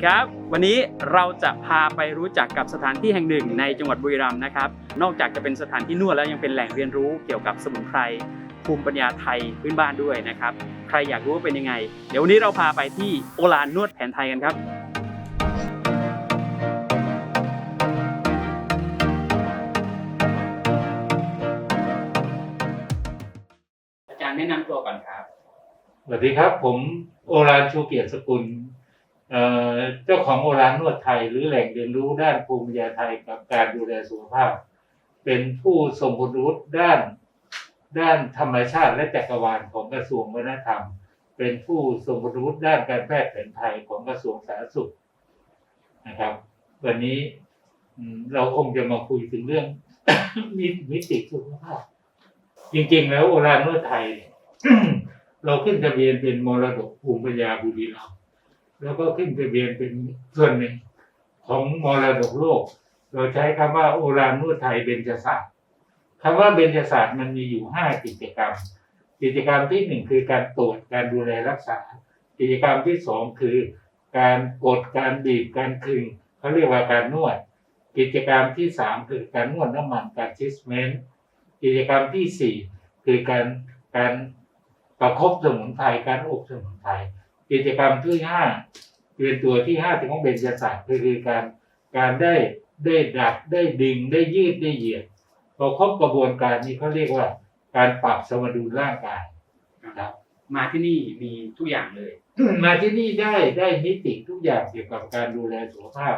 ดีครับ วันนี้เราจะพาไปรู้จักกับสถานที่แห่งหนึ่งในจังหวัดบุรีรัมย์นะครับ นอกจากจะเป็นสถานที่นวดแล้วยังเป็นแหล่งเรียนรู้เกี่ยวกับสมุนไพรภูมิปัญญาไทยพื้นบ้านด้วยนะครับ ใครอยากรู้ว่าเป็นยังไง เดี๋ยววันนี้เราพาไปที่โอลานนวดแผนไทยกันครับอาจารย์แนะนำตัวก่อนครับ สวัสดีครับ ผมโอรานชูเกียรติสกุล เจ้าของโอรานนวดไทยหรือแหล่งเรียนรู้ด้านภูมิปัญญาไทยกับการดูแลสุขภาพ เป็นผู้ทรงคุณวุฒิด้านด้านธรรมชาติและจักรวาลของกระทรวงวัฒนธรรม เป็นผู้ทรงคุณวุฒิด้านการแพทย์แผนไทยของกระทรวงสาธารณสุขนะครับ วันนี้เราคงจะมาคุยถึงเรื่องมิมติสุขภาพ จริงๆ แล้วโอรานนวดไทย เราขึ้นทะเบียนเป็นมรดกภูมิปัญญาบุรีรัมย์ แล้วก็ขึ้นทะเบียนเป็นส่วนหนึ่งของมรดกโลก เราใช้คำว่าโอรานนวดไทยเบญจศาสตร์คำว่าเบญจศาสตร์มันมีอยู่ห้ากิจกรรม กิจกรรมที่หนึ่งคือการตรวจการดูแลรักษา กิจกรรมที่สองคือ การกดการบีบการคึงเขาเรียกว่าการนวด กิจกรรมที่สามคือการนวดน้ำมันการทิสเมนต์กิจกรรมที่สี่คือการการประคบสมุนไพรการอบสมุนไพร กิจกรรมที่ห้าเป็นตัวที่ห้าที่ของเบญจศาสตร์คือการการได้ได้ดัดได้ดึงได้ยืดได้เหยียดพอครบกระบวนการนี้เขาเรียกว่า การปรับสมดุลร่างกายนะครับมาที่นี่มีทุกอย่างเลย มาที่นี่ได้ได้มิติทุกอย่างเกี่ยวกับการดูแลสุขภาพ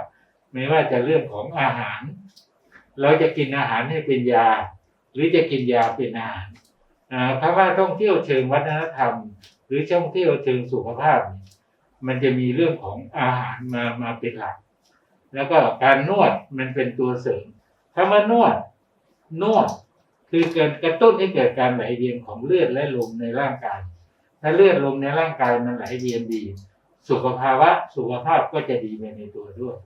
ไม่ว่าจะเรื่องของอาหาร เราจะกินอาหารให้เป็นยา หรือจะกินยาเป็นอาหารอ่าคำว่าท่องเที่ยวเชิงวัฒนธรรมห รือท่องเที่ยวเชิงสุขภาพเนี่ยมันจะมีเรื่องของอาหารมามาเป็นหลัก แล้วก็การนวดมันเป็นตัวเสริมคำว่านวดนวดคือการกระตุ้นให้เกิดการไหลเวียนของเลือดและลมในร่างกาย ถ้าเลือดลมในร่างกายมันไหลเวียนดี สุขภาวะสุขภาพก็จะดีไปในตัวด้วย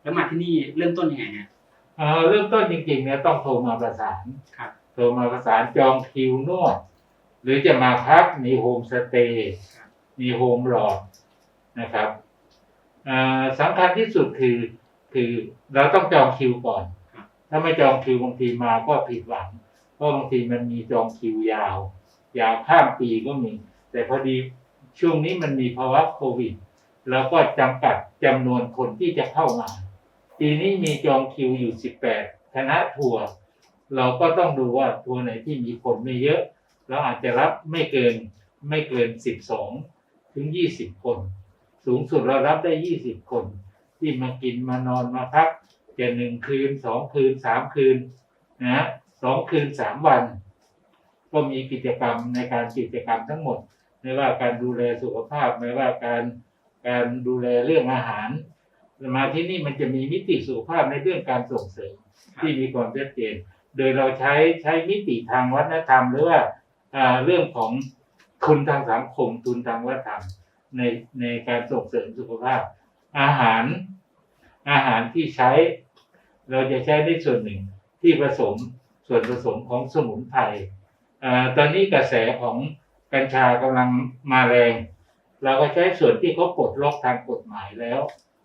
แล้วมาที่นี่เริ่มต้นยังไงฮะเอ่อเริ่มต้นจริงๆเนี่ยต้องโทรมาประสานครับโทรมาประสานจองคิวนวด หรือจะมาพักมีโฮมสเตย์มีโฮมลอดนะครับสำคัญที่สุดคือคือเราต้องจองคิวก่อน ถ้าไม่จองคิวบางทีมาก็ผิดหวังเพราะบางทีมันมีจองคิวยาว ยาวข้ามปีก็มี แต่พอดีช่วงนี้มันมีภาวะโควิดเราก็จำกัดจำนวนคนที่จะเข้ามา ปีนี้มีจองคิวอยู่ 18 คณะทัวร์เราก็ต้องดูว่าทัวร์ไหนที่มีคนไม่เยอะ เราอาจจะรับไม่เกินไม่เกิน 12 ถึง 20 คน สูงสุดเรารับได้ 20 คน ที่มากินมานอนมาพักจะหนึ่งคืนสองคืนสามคืนนะฮะสองคืนสามวัน ก็มีกิจกรรมในการกิจกรรมทั้งหมด ไม่ว่าการดูแลสุขภาพไม่ว่าการการดูแลเรื่องอาหารมาที่นี่มันจะมีมิติสุขภาพในเรื่องการส่งเสริมที่มีความชัดเจน โดยเราใช้ใช้มิติทางวัฒนธรรมหรือว่าอ่า เรื่องของทุนทางสังคมทุนทางวัฒนธรรมในในการส่งเสริมสุขภาพ อาหารอาหารที่ใช้ เราจะใช้ในส่วนหนึ่งที่ผสมส่วนผสมของสมุนไพรตอนนี้กระแสของกัญชากำลังมาแรง เราก็ใช้ส่วนที่เขาปลดล็อกทางกฎหมายแล้ว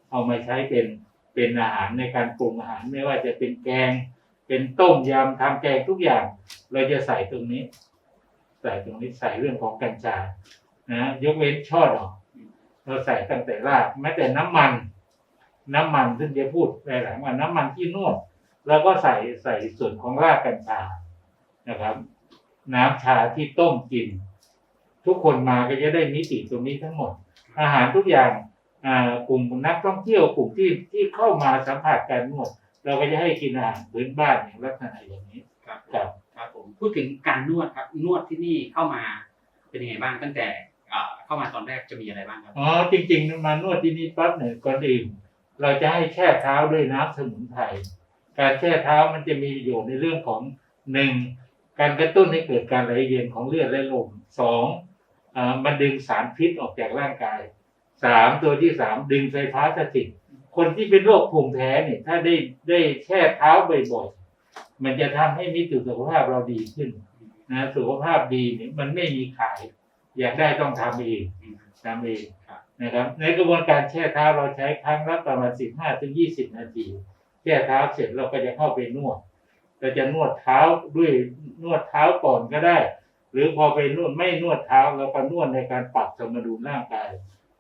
เอามาใช้เป็นเป็นอาหารในการปรุงอาหารไม่ว่าจะเป็นแกง เป็นต้มยำทำแกงทุกอย่าง เราจะใส่ตรงนี้ ใส่ตรงนี้ใส่เรื่องของกัญชานะยกเว้นช่อดอกเราใส่ตั้งแต่รากแม้แต่น้ำมัน น้ำมันซึ่งจะพูดในหลังว่าน้ำมันที่นวดเราก็ใส่ใส่ส่วนของรากกัญชานะครับ น้ำชาที่ต้มกิน ทุกคนมาก็จะได้มิติตรงนี้ทั้งหมด อาหารทุกอย่างอ่ากลุ่มนักท่องเที่ยวกลุ่มที่ที่เข้ามาสัมผัสการนวด เราก็จะให้กินอาหารพื้นบ้านอย่างลักษณะอย่างนี้ครับครับครับผม พูดถึงการนวดครับนวดที่นี่เข้ามาเป็นยังไงบ้างตั้งแต่เข้ามาตอนแรกจะมีอะไรบ้างครับอ๋อจริง ๆ มานวดที่นี่ปั๊บเนี่ยก่อนอื่นเราจะให้แช่เท้าด้วยน้ำสมุนไพรการแช่เท้ามันจะมีประโยชน์ในเรื่องของหนึ่งการกระตุ้นให้เกิดการไหลเวียนของเลือดและลมสองอมันดึงสารพิษออกจากร่างกายสามตัวที่สามดึงไฟฟ้าสถิตคนที่เป็นโรคภูมิแพ้เนี่ยถ้าได้ได้แช่เท้าบ่อยๆ มันจะทำให้มิติสุขภาพเราดีขึ้นนะสุขภาพดีเนี่ยมันไม่มีขาย อยากได้ต้องทำเองทำเองนะครับ ในกระบวนการแช่เท้าเราใช้ครั้งละประมาณ15ถึง20นาทีแช่เท้าเสร็จเราก็จะเข้าไปนวดเราจะนวดเท้าด้วยนวดเท้าก่อนก็ได้ หรือพอไปนวดไม่นวดเท้าเราก็นวดในการปรับสมดุลร่างกาย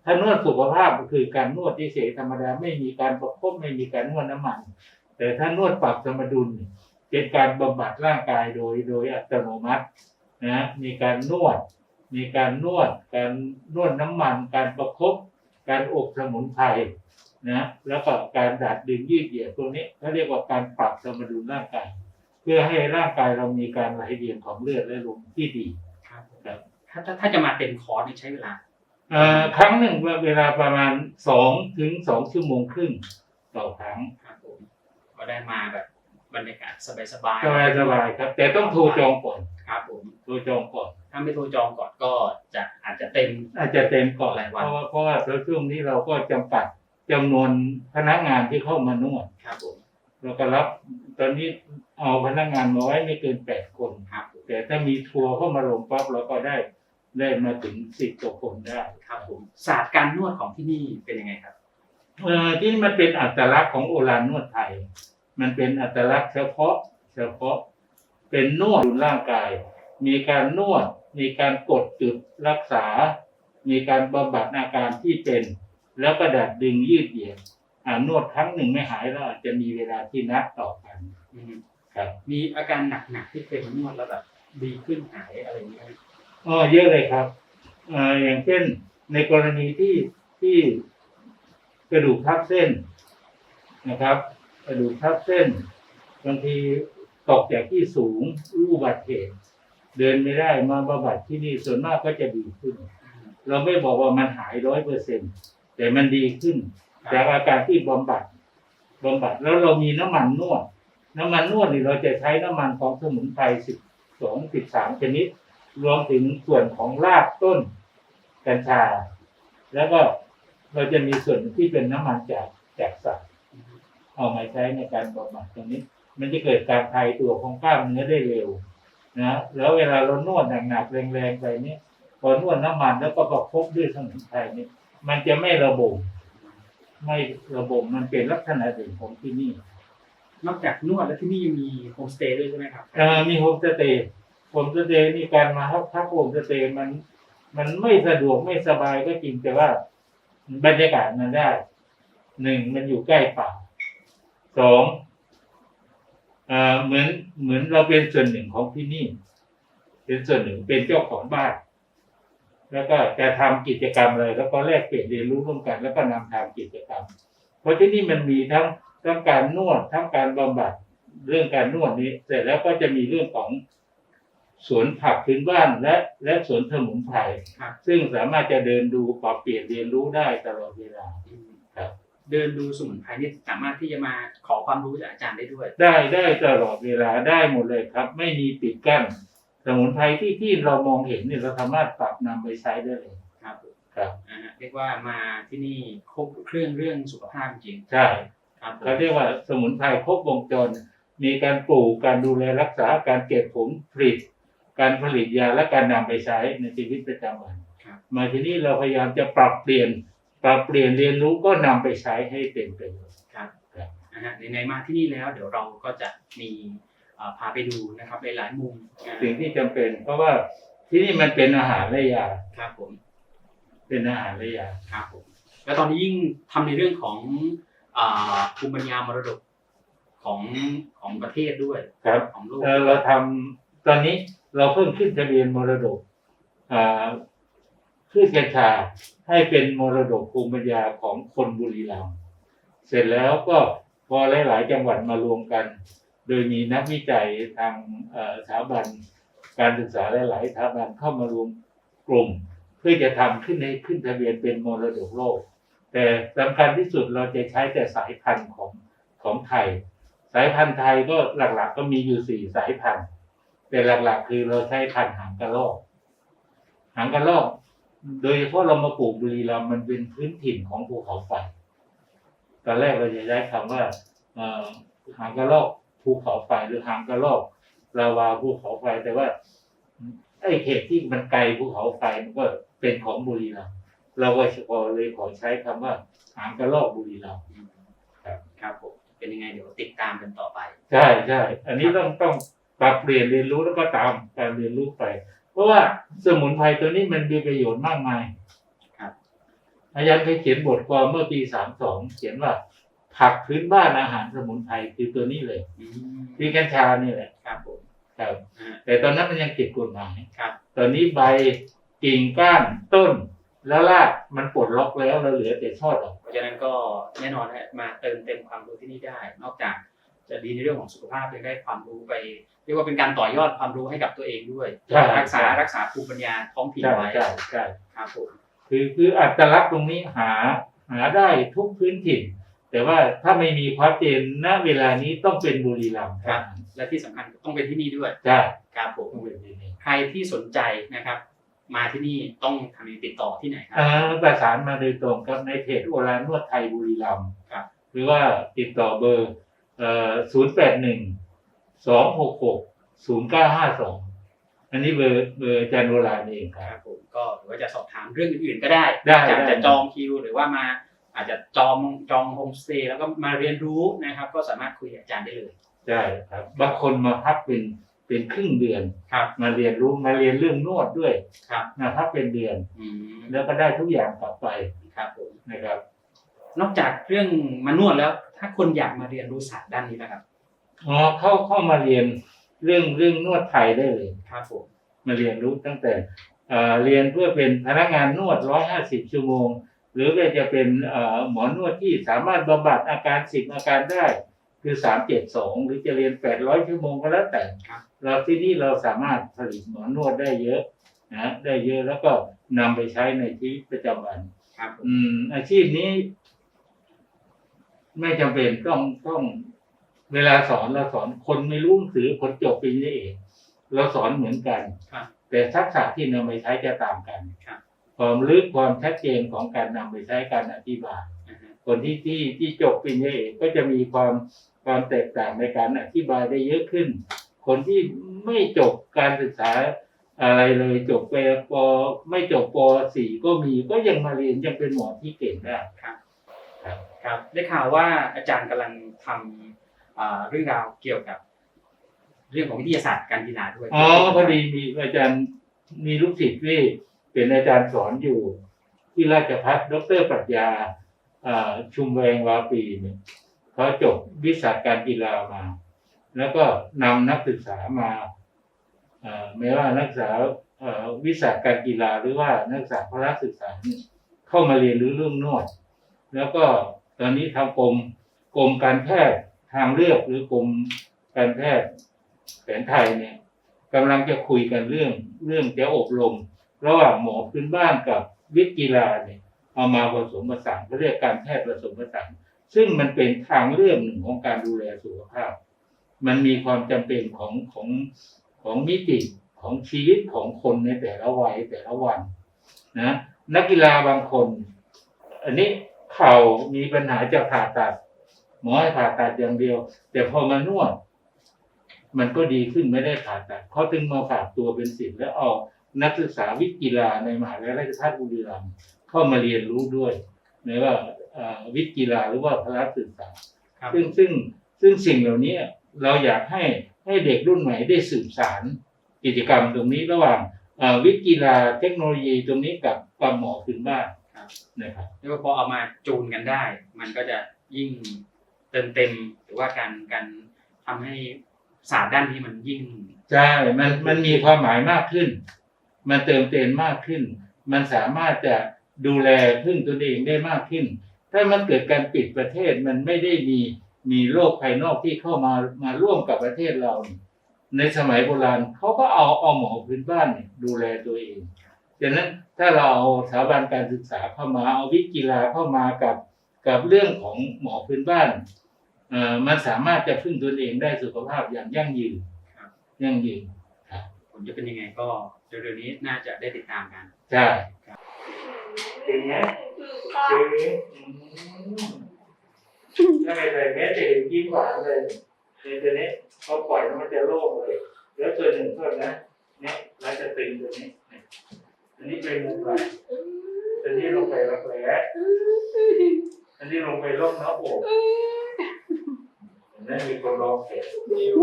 ถ้านวดสุขภาพก็คือการนวดที่เฉยธรรมดาไม่มีการประคบไม่มีการนวดน้ำมัน แต่ถ้านวดปรับสมดุล เนี่ยเป็นการบำบัดร่างกายโดยโดยอัตโนมัตินะมีการนวด มีการนวด การนวดน้ำมัน การประคบการอบสมุนไพรนะแล้วก็การดัดดึงยืดเหยียดตรงนี้เขาเรียกว่าการปรับสมดุลร่างกาย เพื่อให้ร่างกายเรามีการไหลเวียนของเลือดและลมที่ดีครับผมครับถ้าถ้าถ้าจะมาเต็มคอร์สนี่ใช้เวลาเอ่อครั้งหนึ่งเวลาประมาณสองถึงสองชั่วโมงครึ่งต่อครั้งครับผมก็ได้มาแบบ บรรยากาศสบายสบายสบายสบายครับ แต่ต้องโทรจองก่อนครับผมโทรจองก่อน ถ้าไม่โทรจองก่อนก็จะอาจจะเต็ม อาจจะเต็มก่อนหลายวัเพนราะว่าเพราะว่าช่วงนี้เราก็จำกัดจำนวนพนักงานที่เข้ามานวดครับผมเราก็รับตอนนี้เอาพนักงานมาไว้ไม่เกินแปดคนครับผมแต่ถ้ามีทัวร์เข้ามาลงปั๊บเราก็ได้ได้มาถึงสิบกว่าคนได้ครับผมศาสตร์การนวดของที่นี่เป็นยังไงครับเอ่อที่นี่มันเป็นอัตลักษณ์ของโอรานนวดไทย มันเป็นอัตลักษณ์เฉพาะเฉพาะเป็นนวดบนร่างกาย มีการนวด มีการกดจุดรักษา มีการบำบัดอาการที่เป็น แล้วก็ดัดดึงยืดเหยียดอ่านวดครั้งหนึ่งไม่หายแล้วอาจจะมีเวลาที่นัดต่อกันอืมครับ มีอาการหนักๆที่เคยมานวดแล้วแบบดีขึ้นหายอะไรอย่างเงี้ยอ๋อเยอะเลยครับเอ่ออย่างเช่น ในกรณีที่ที่กระดูกทับเส้นนะครับก ระดูกทับเส้น บางทีตกจากที่สูงรูบัติเหตุเดินไม่ได้มาบำบัดที่นี่ส่วนมากก็จะดีขึ้น เราไม่บอกว่ามันหายร้อยเปอร์เซ็นแต่มันดีขึ้น จากอาการที่บำบัดบำบัดแล้วเรามีน้ำมันนวด น้ำมันนวดนี่เราจะใช้น้ำมันของสมุนไพรสิบสองสิบสามชนิด รวมถึงส่วนของรากต้นกัญชา แล้วก็เราจะมีส่วนที่เป็นน้ำมันจากจากสัตว์ เอามาใช้ในการบำบัดตรงนี้ มันจะเกิดการคลายตัวของกล้ามเนื้อได้เร็วนะแล้วเวลาเรานวดหนักๆแรงๆไปเนี่ยพอนวดน้ำมันแล้วก็ประคบด้วยสมุนไพรนี่มันจะไม่ระบมไม่ระบมมันเป็นลักษณะเด่นของที่นี่ นอกจากนวดแล้วที่นี่ยังมีโฮมสเตย์ด้วยใช่ไหมครับเอ่อมีโฮมสเตย์โฮมสเตย์นี่การมาพักพักโฮมสเตย์มัน มันไม่สะดวกไม่สบายก็จริงแต่ว่าบรรยากาศมันได้หนึ่งมันอยู่ใกล้ป่า สองเอ่อเหมือนเหมือนเราเป็นส่วนหนึ่งของที่นี่ เป็นส่วนหนึ่งเป็นเจ้าของบ้านแล้วก็จะทำกิจกรรมอะไรแล้วก็แลกเปลี่ยนเรียนรู้ร่วมกัน แล้วก็นำทำกิจกรรม เพราะที่นี่มันมีทั้งทั้งการนวดทั้งการบำบัดเรื่องการนวดนี้ เสร็จแล้วก็จะมีเรื่องของสวนผักพื้นบ้านและและสวนสมุนไพรครับซึ่งสามารถจะเดินดูปรับเปลี่ยนเรียนรู้ได้ตลอดเวลาอืมครับ เดินดูสมุนไพรนี่สามารถที่จะมาขอความรู้จากอาจารย์ได้ด้วย ได้ได้ตลอดเวลาได้หมดเลยครับ ไม่มีปิดกั้นสมุนไพรที่ที่เรามองเห็นเนี่ยเราสามารถปรับนำไปใช้ได้เลยครับครับอ่าฮะเรียกว่ามาที่นี่ครบเครื่องเรื่องสุขภาพจริงใช่ครับผมเขาเรียกว่าสมุนไพรครบวงจร มีการปลูกการดูแลรักษาการเก็บผลผลิต การผลิตยาและการนำไปใช้ในชีวิตประจำวันครับมาที่นี่เราพยายามจะปรับเปลี่ยน ปรับเปลี่ยนเรียนรู้ก็นำไปใช้ให้เต็มประโยชน์ครับครับนะฮะไหนๆมาที่นี่แล้ว เดี๋ยวเราก็จะมีเอ่อพาไปดูนะครับหลายๆมุมอ่าสิ่งที่จำเป็น เพราะว่าที่นี่มันเป็นอาหารและยาครับผม เป็นอาหารและยาครับผมแล้วตอนนี้ยิ่งทำในเรื่องของอ่าภูมิปัญญามรดกของของประเทศด้วยครับของโลกเอ่อเราทำตอนนี้เราเพิ่งขึ้นทะเบียนมรดก พืชกัญชาให้เป็นมรดกภูมิปัญญาของคนบุรีรัมย์เสร็จแล้วก็พอหลาย ๆ จังหวัดมารวมกัน โดยมีนักวิจัยทางสถาบันการศึกษาหลาย ๆ สถาบันเข้ามารวมกลุ่ม เพื่อจะทำขึ้นให้ขึ้นทะเบียนเป็นมรดกโลก แต่สำคัญที่สุดเราจะใช้แต่สายพันธุ์ของของไทย สายพันธุ์ไทยก็หลัก ๆ ก็มีอยู่สี่สายพันธุ์แต่หลัก ๆ คือเราใช้พันธุ์หางกระรอก หางกระรอก โดยเฉพาะเรามาปลูกบุรีรัมย์มันเป็นพื้นถิ่นของภูเขาไฟตอนแรกเราจะใช้คำว่าเอ่อหางกระรอกภูเขาไฟหรือหางกระรอกลาวาภูเขาไฟแต่ว่าไอ้เขตที่มันไกลภูเขาไฟมันก็เป็นของบุรีรัมย์เราก็เฉพาะเลยขอใช้คำว่าหางกระรอกบุรีรัมย์ครับครับผมเป็นยังไงเดี๋ยวติดตามกันต่อไป ใช่ใช่อันนี้ต้องต้องปรับเปลี่ยนเรียนรู้แล้วก็ตามการเรียนรู้ไปเพ ราะว่าสมุนไพรตัวนี้มันมีประโยชน์มากมายครับอาจารย์เคยเขียนบทความเมื่อปีสามสองเขียนว่า ผักพื้นบ้านอาหารสมุนไพรคือตัวนี้เลยอืมคือกัญชานี่แหละครับผมครับอ่าแต่ตอนนั้นมันยังติดกฎหมายครับตอนนี้ใบกิ่งก้านต้น แล้วรากมันปลดล็อกแล้วเราเหลือแต่ช่อดอกเพราะฉะนั้นก็แน่นอนฮะมาเติมเต็มความรู้ที่นี่ได้ นอกจาก จะดีในเรื่องของสุขภาพยังได้ความรู้ไป เรียกว่าเป็นการต่อยอดความรู้ให้กับตัวเองด้วย ใช่ รักษารักษาภูมิปัญญาท้องถิ่นใช่ไว้ใช่ใช่ครับผมคือคืออัตลักษณ์ตรงนี้หาหาได้ทุกพื้นถิ่น แต่ว่าถ้าไม่มีความเจนณเวลานี้ต้องเป็นบุรีรัมย์ครับและที่สำคัญต้องเป็นที่นี่ด้วยใช่ครับผมต้องเป็นที่นี่ใครที่สนใจนะครับ มาที่นี่ต้องทำยังไงติดต่อที่ไหนครัอ่าประสานมาโดยตรงครับในเพจโอรานวดไทยบุรีรัมย์ครับหรือว่าติดต่อเบอร์เอ่อ ศูนย์แปดหนึ่งสองหกหกศูนย์เก้าห้าสองอันนี้เบอร์เบอร์อาจารย์โอรานเองคครัรับ บผมก็หรือว่าจะสอบถามเรื่องอื่นๆก็ได้ได้อยากได้ จะจองคิวหรือว่ามาอาจจะจองจองโฮมสเตย์แล้วก็มาเรียนรู้นะครับ ก็สามารถคุยกับอาจารย์ได้เลยใช่ครับบางคนมาพักเป็นเป็นครึ่งเดือน ครับมาเรียนรู้มาเรียนเรื่องนวดด้วยครับมาพักเป็นเดือน อืมแล้วก็ได้ทุกอย่างกลับไปครับผมนะครับ นอกจากเรื่องมานวดแล้ว ถ้าคนอยากมาเรียนรู้ศาสตร์ด้านนี้นะครับอ๋อเข้าเข้ามาเรียนเรื่องเรื่องนวดไทยได้เลยครับผมมาเรียนรู้ตั้งแต่เอ่อเรียนเพื่อเป็นพนักงานนวด150ชั่วโมง หรือว่าจะเป็นเอ่อหมอนวดที่สามารถบำบัดอาการสิบอาการได้ คือ372หรือจะเรียน800ชั่วโมงก็แล้วแต่ครับเราที่นี่เราสามารถผลิตหมอนวดได้เยอะนะได้เยอะแล้วก็นำไปใช้ในชีวิตประจำวันครับผมอืมอาชีพนี้ ไม่จำเป็นต้องต้อง เวลาสอนเราสอนคนไม่รู้หนังสือคนจบปริญญาเอกเราสอนเหมือนกันครับแต่ทักษะที่นำไปใช้จะต่างกันครับความลึกความชัดเจนของการนำไปใช้การอธิบายอ่าฮะคนที่ที่ที่จบปริญญาเอกก็จะมีความความแตกต่างในการอธิบายได้เยอะขึ้น คนที่ไม่จบการศึกษาอะไรเลยจบไปปไม่จบปสี่ก็มีก็ยังมาเรียนยังเป็นหมอที่เก่งได้ ครับได้ข่าวว่าอาจารย์กำลังทำเรื่องราวเกี่ยวกับ เรื่องของวิทยาศาสตร์การกีฬาด้วยอ๋อพอดีมีอาจารย์มีลูกศิษย์ที่เป็นอาจารย์สอนอยู่ ที่ราชพัฒดรปรัชญาชุมแวงวาปีเนี่ยเขาจบวิชาการกีฬามา แล้วก็นำนักศึกษามาไม่ว่านักศึกษาวิชาการกีฬาหรือว่านักศึกษาพละศึกษาเข้ามาเรียนรู้เรื่องนวด แล้วก็ ตอนนี้ทางกรมกรมการแพทย์ทางเลือกหรือกรมการแพทย์แผนไทยเนี่ยกำลังจะคุยกันเรื่องเรื่องจะอบรม ระหว่างหมอพื้นบ้านกับวิทย์กีฬาเนี่ยเอามาผสมผสานเขาเรียกการแพทย์ผสมผสานซึ่งมันเป็นทางเลือกหนึ่งของการดูแลสุขภาพ มันมีความจำเป็นของของของมิติของชีวิตของคนในแต่ละวัยแต่ละวันนะนักกีฬาบางคน อันนี้ เข่ามีปัญหาจะผ่าตัด หมอให้ผ่าตัดอย่างเดียว แต่พอมานวด มันก็ดีขึ้นไม่ได้ผ่าตัดเขาถึงมาฝากตัวเป็นศิษย์แล้วเอานักศึกษาวิทย์กีฬาในมหาวิทยาลัยราชภัฏบุรีรัมย์เข้ามาเรียนรู้ด้วยในว่าเอ่อวิทย์กีฬาหรือว่าพละศึกษาครับซึ่งซึ่งซึ่งสิ่งเหล่านี้เราอยากให้ให้เด็กรุ่นใหม่ได้สืบสารกิจกรรมตรงนี้ระหว่างเอ่อวิทย์กีฬาเทคโนโลยีตรงนี้กับความหมอพื้นบ้านครับ นะครับเรียกว่าพอเอามาจูนกันได้ มันก็จะยิ่งเติมเต็มหรือว่าการการทำให้ศาสตร์ด้านนี้มันยิ่งใช่มันมันมีความหมายมากขึ้น มันเติมเต็มมากขึ้น มันสามารถจะดูแลพึ่งตนเองได้มากขึ้น ถ้ามันเกิดการปิดประเทศมันไม่ได้มีมีโรคภายนอกที่เข้ามามาร่วมกับประเทศเรา ในสมัยโบราณเขาก็เอาเอาหมอพื้นบ้านเนี่ยดูแลตัวเอง ดังนั้นถ้าเราเอาสถาบันการศึกษาเข้ามาเอาวิทย์กีฬาเข้ามากับกับเรื่องของหมอพื้นบ้านเอ่อมันสามารถจะพึ่งตนเองได้สุขภาพอย่างยั่งยืนครับยั่งยืนผลจะเป็นยังไงก็เร็วๆนี้น่าจะได้ติดตามกันใช่ครับถึงไหมคือค่ะถึงถ้าไม่ใส่แมสจะเห็นยิ้มหวานเลยในตัวนี้เขาปล่อยแล้วมันจะโล่งเลย แล้วตัวหนึ่งเพิ่มนะเนี่ยเราจะตึงตัวนี้เนี่ย อันนี้เป็นมุมไหล่ตัวอันนี้ลงไปรักแร้อันนี้ลงไปร่องหน้าอกเห็นไหมมีคนร้องเพลงนิว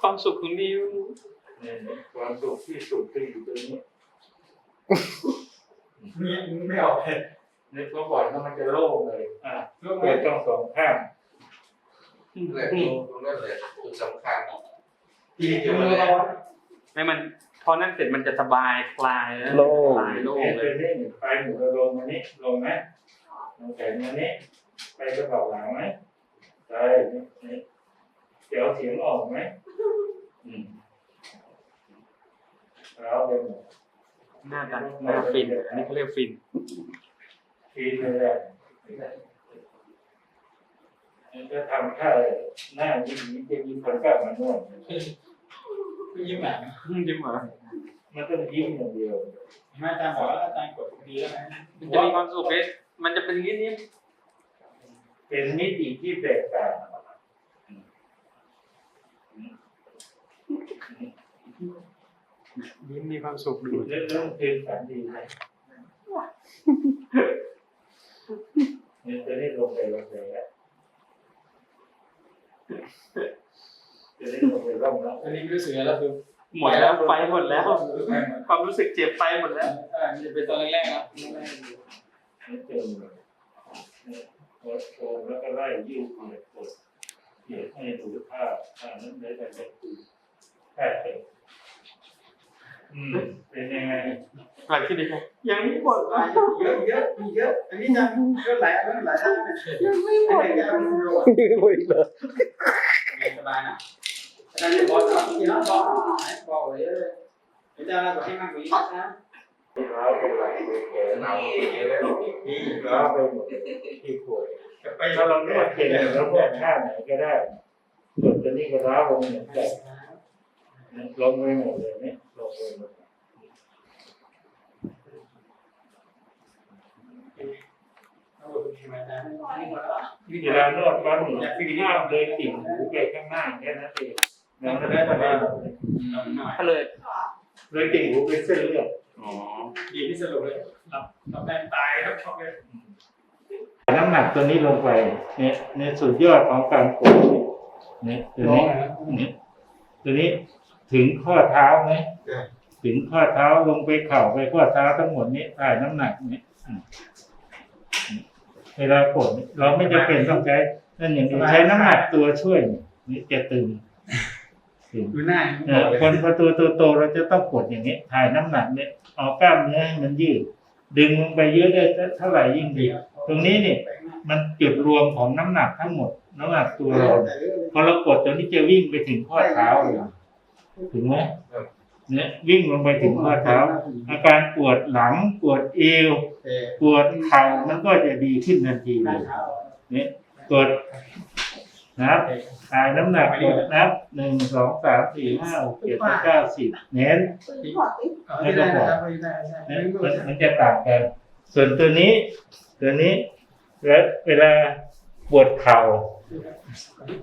ความสุขของนิวเนี่ยความสุขที่สุดคืออยู่ตรงนี้นี่ไม่ออกเลยในตัวบอดแล้วมันจะโล่งเลย อะลูกเปิดต้องสองข้างแหละตรงตรงนั้นเลยจุดสำคัญทีเดียวเลยให้มัน พอนั่นเสร็จมันจะสบายคลายนะโล่ง คลายโล่งเห็นเลเป็ยนนี่ไปหนูจะลงมานี้ลงไหมลงแขนมานี้ไปกระเป๋าหลังไหมไปนี่นี่เดี๋ยวเสียงออกไหมอืมแล้วเป็นหมดหน้าตาหน้าฟินอันนี้เขาเรียกฟินทีนึงแหละมันจะทำแค่หน้ายิ้มยิ้มจะยิ้มคนกลับมานวด ยิ้มแบบยิ้มเหรอมันต้องยิ้มอย่างเดียวไม่อาจารย์บอกว่าอาจารย์กดดีแล้วนะมันจะมีความสุขเลยมันจะเป็นอย่างนี้นี่เป็นมิติที่แตกต่างยิ้มมีความสุขดูเรื่องเรื่องเพลงฝันดีไหมเนี่ยจะได้ลงไปลงไปแล้ว จะได้ลงไปร่องแล้วอันนี้ไม่รู้สึกแล้วคือหมดแล้วไฟหมดแล้ว ความรู้สึกเจ็บไฟหมดแล้วมันจะเป็นตอนแรกๆนะนี่เจอเลยเนี่ยกดโชว์แล้วก็ไล่ยิ้วเหยียดกดเหยียดให้ดูภาพอ่านั้นได้แต่เด็กคือแค่เป็นอืมเป็นยังไงหลังที่ดีครับยังไม่หมดเยอะเยอะมีเยอะอันนี้จะเยอะหลายเยอะหลายด้านยังไม่หมดยังไม่หมดยืนอีกเลย สบายนะอาจารย์จะบอกนะจริงๆแล้วบอกบอกเลยอาจารย์บอกให้มากกว่านี้นะร้าวเป็นไหลเป็นแขนเอานี่ร้าวไปหมดที่ป่วยถ้าเรานวดเก่งเรานวดท่าไหนก็ได้ส่วนตัวนี้ก็ร้าวลงเหมือนกันลงไปหมดเลยเนี่ยลงไปหมด เวลานวดวัดหนึ่งห้ามเลยติ่งหูไปข้างหน้าแค่นั้นเองแล้วมันได้มาได้ก็เลยเลยติ่งหูเป็นเส้นเลือดอ๋อดีที่สรุปเลยรับรับแรงตายครับชอบเลยน้ำหนักตัวนี้ลงไปเนี่ยในสุดยอดของการกดเนี่ยตัวนี้เนี่ยตัวนี้ถึงข้อเท้าไหมถึงข้อเท้าลงไปเข่าไปข้อเท้าทั้งหมดนี้ถ่ายน้ำหนักเนี่ย เวลากดเราไม่จำเป็นต้องใช้นั่นอย่างนี้ใช้น้ำหนักตัวช่วยนี่จะตึงตึงดูหน้าเอ่อคนประตูตัวโตเราจะต้องกดอย่างนี้ถ่ายน้ำหนักเนี่ยเอากล้ามเนื้อให้มันยืด ดึงลงไปเยอะได้เท่าไหร่ยิ่งดีตรงนี้เนี่ยมันจุดรวมของน้ำหนักทั้งหมด น้ำหนักตัวเราพอเรากดตัวนี้จะวิ่งไปถึงข้อเท้าเลยถึงไหม เนี่ยวิ่งลงไปถึงข้อเท้า อาการปวดหลังปวดเอว ปวดเข่ามันก็จะดีขึ้นทันทีเลยเนี่ยกดนะครับถ่ายน้ำหนักกดนับหนึ่งสองสามสี่ห้าหกเจ็ดแปดเก้าสิบเน้นไม่ได้นะครับไม่ได้นะมันมันจะต่างกัน ส่วนตัวนี้ ตัวนี้ แล้วเวลาปวดเข่า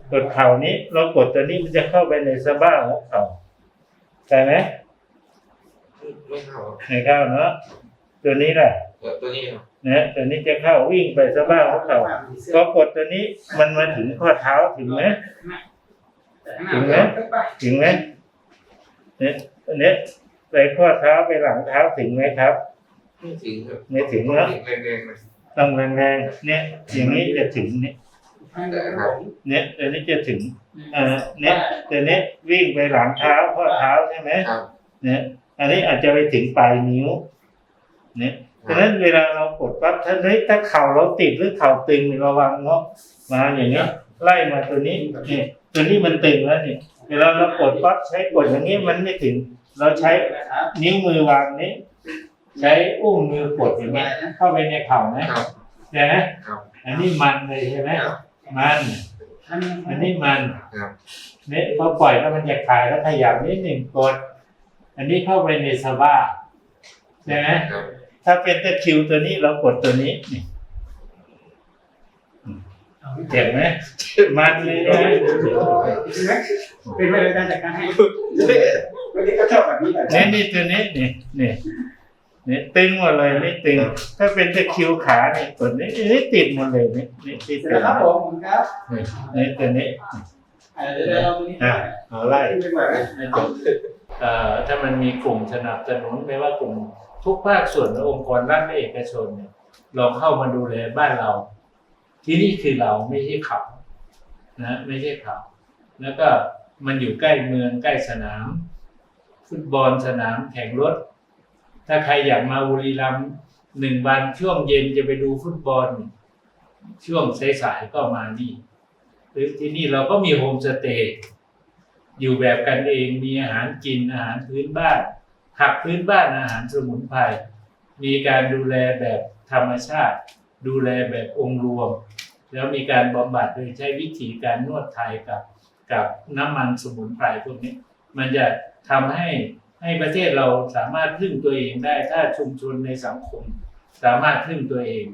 ปวดเข่านี้ เรากดตัวนี้มันจะเข้าไปในสะบ้าหัวเข่า ใช่ไหมไม่เข้าในเข้าเนาะตัวนี้แหละเปิดตัวนี้ครับนะตัวนี้จะเข้าวิ่งไปสะบ้าหัวเข่าพอกดตัวนี้มันมาถึงข้อเท้าถึงไหมถึงไหมเนี่ยอันเนี้ยไปข้อเท้าไปหลังเท้าถึงไหมครับ ไม่ถึงครับไม่ถึงเนอะแรงๆเลยต้องแรงๆเนี่ย อย่างนี้จะถึงเนี่ย เนี่ยตัวนี้จะถึงเอ่อเนี่ยตัวนี้วิ่งไปหลังเท้าข้อเท้าใช่ไหมครับเนี่ยอันนี้อาจจะไปถึงปลายนิ้ว เนี่ยฉะนั้นเวลาเรากดปั๊บถ้าเฮ้ยถ้าเข่าเราติดหรือเข่าตึงนี่ระวังเนาะมาอย่างเงี้ยไล่มาตัวนี้เนี่ยตัวนี้มันตึงแล้วนี่เวลาเรากดปั๊บใช้กดอย่างนี้มันไม่ถึง เราใช้นิ้วมือวางนี้ ใช้อุ้งมือกดอย่างเงี้ยเข้าไปในเข่านะครับใช่ไหมครับอันนี้มันเลยใช่ไหมครับ มันอันนี้มันครับ เนี่ยพอปล่อยแล้วมันจะคลายแล้วขยับนิดหนึ่งกด อันนี้เข้าไปในสบ้าใช่ไหมครับถ้าเป็นตะคริวตัวนี้เรากดตัวนี้นี่เจ็บไหมมันเลยนะเป็นไปเลยการจัดการให้วันนี้ก็ชอบแบบนี้แหละเนี่ยนี่ตัวนี้นี่นี่เนี่ยตึงหมดเลยนี่ตึง ถ้าเป็นตะคริวขาเนี่ยตัวนี้นี่ติดหมดเลยนี่นี่ที่เสร็จตึแล้วงครับผมขอบคุณครับนี่ตัวนี้อ่าเดี๋ยวเราตรงนี้อะเอาไล่ขึ้นไปใหม่ไหมไม่จบเอ่อถ้ามันมีกลุ่มสนับสนุนไม่ว่ากลุ่มทุกภาคส่วนและองค์กรรัฐและเอกชนเนี่ยลองเข้ามาดูแลบ้านเรา ที่นี่คือเราไม่ใช่เขานะไม่ใช่เขาแล้วก็มันอยู่ใกล้เมืองใกล้สนาม ฟุตบอลสนามแข่งรถ ถ้าใครอยากมาบุรีรัมย์หนึ่งวันช่วงเย็นจะไปดูฟุตบอล ช่วงสายๆก็มานี่ หรือที่นี่เราก็มีโฮมสเตย์อยู่แบบกันเองมีอาหารกินอาหารพื้นบ้านผักพื้นบ้านอาหารสมุนไพรมีการดูแลแบบธรรมชาติ ดูแลแบบองค์รวม แล้วมีการบำบัดโดยใช้วิธีการนวดไทยกับกับน้ำมันสมุนไพรพวกนี้ มันจะทำให้ ให้ประเทศเราสามารถพึ่งตัวเองได้ ถ้าชุมชนในสังคม สามารถพึ่งตัวเอง